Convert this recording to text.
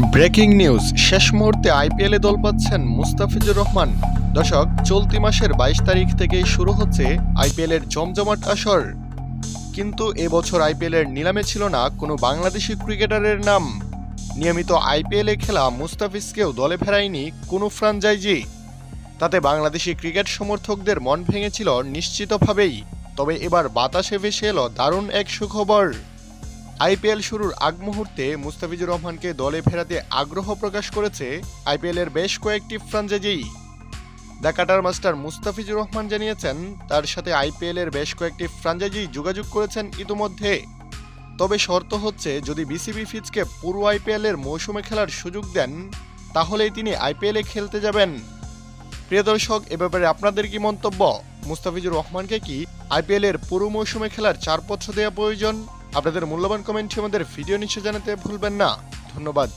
Breaking news, শেষ মুহূর্তে আইপিএলে দল পাচ্ছেন মুস্তাফিজুর রহমান। দর্শক, চলতি মাসের বাইশ তারিখ থেকেই শুরু হচ্ছে আইপিএলের জমজমাট আসর। কিন্তু এবছর আইপিএলের নিলামে ছিল না কোনো বাংলাদেশি ক্রিকেটারের নাম। নিয়মিত আইপিএলে খেলা মুস্তাফিজকেও দলে ফেরায়নি কোনো ফ্রাঞ্চাইজি। তাতে বাংলাদেশি ক্রিকেট সমর্থকদের মন ভেঙেছিল নিশ্চিতভাবেই। তবে এবার বাতাসে ভেসে এলো দারুণ এক সুখবর। আইপিএল শুরুর আগ মুহূর্তে মুস্তাফিজুর রহমানকে দলে ফেরাতে আগ্রহ প্রকাশ করেছে আইপিএলের বেশ কয়েকটি franchise. The cutter master Mustafizur Rahman জানিয়েছেন, তার সাথে আইপিএলের বেশ কয়েকটি ফ্রাঞ্চাইজি যোগাযোগ করেছেন ইতিমধ্যে। তবে শর্ত হচ্ছে, যদি বিসিবি ফিজকে পুরো আইপিএলের মৌসুমে খেলার সুযোগ দেন, তাহলেই তিনি আইপিএলে খেলতে যাবেন। প্রিয় দর্শক, এ ব্যাপারে আপনাদের কি মন্তব্য? মুস্তাফিজুর রহমানকে কি আইপিএল এর পুরো মৌসুমে খেলার চারপত্র দেওয়া প্রয়োজন? আপনাদের মূল্যবান কমেন্টটি আমাদের ভিডিও নিচে জানাতে ভুলবেন না। ধন্যবাদ।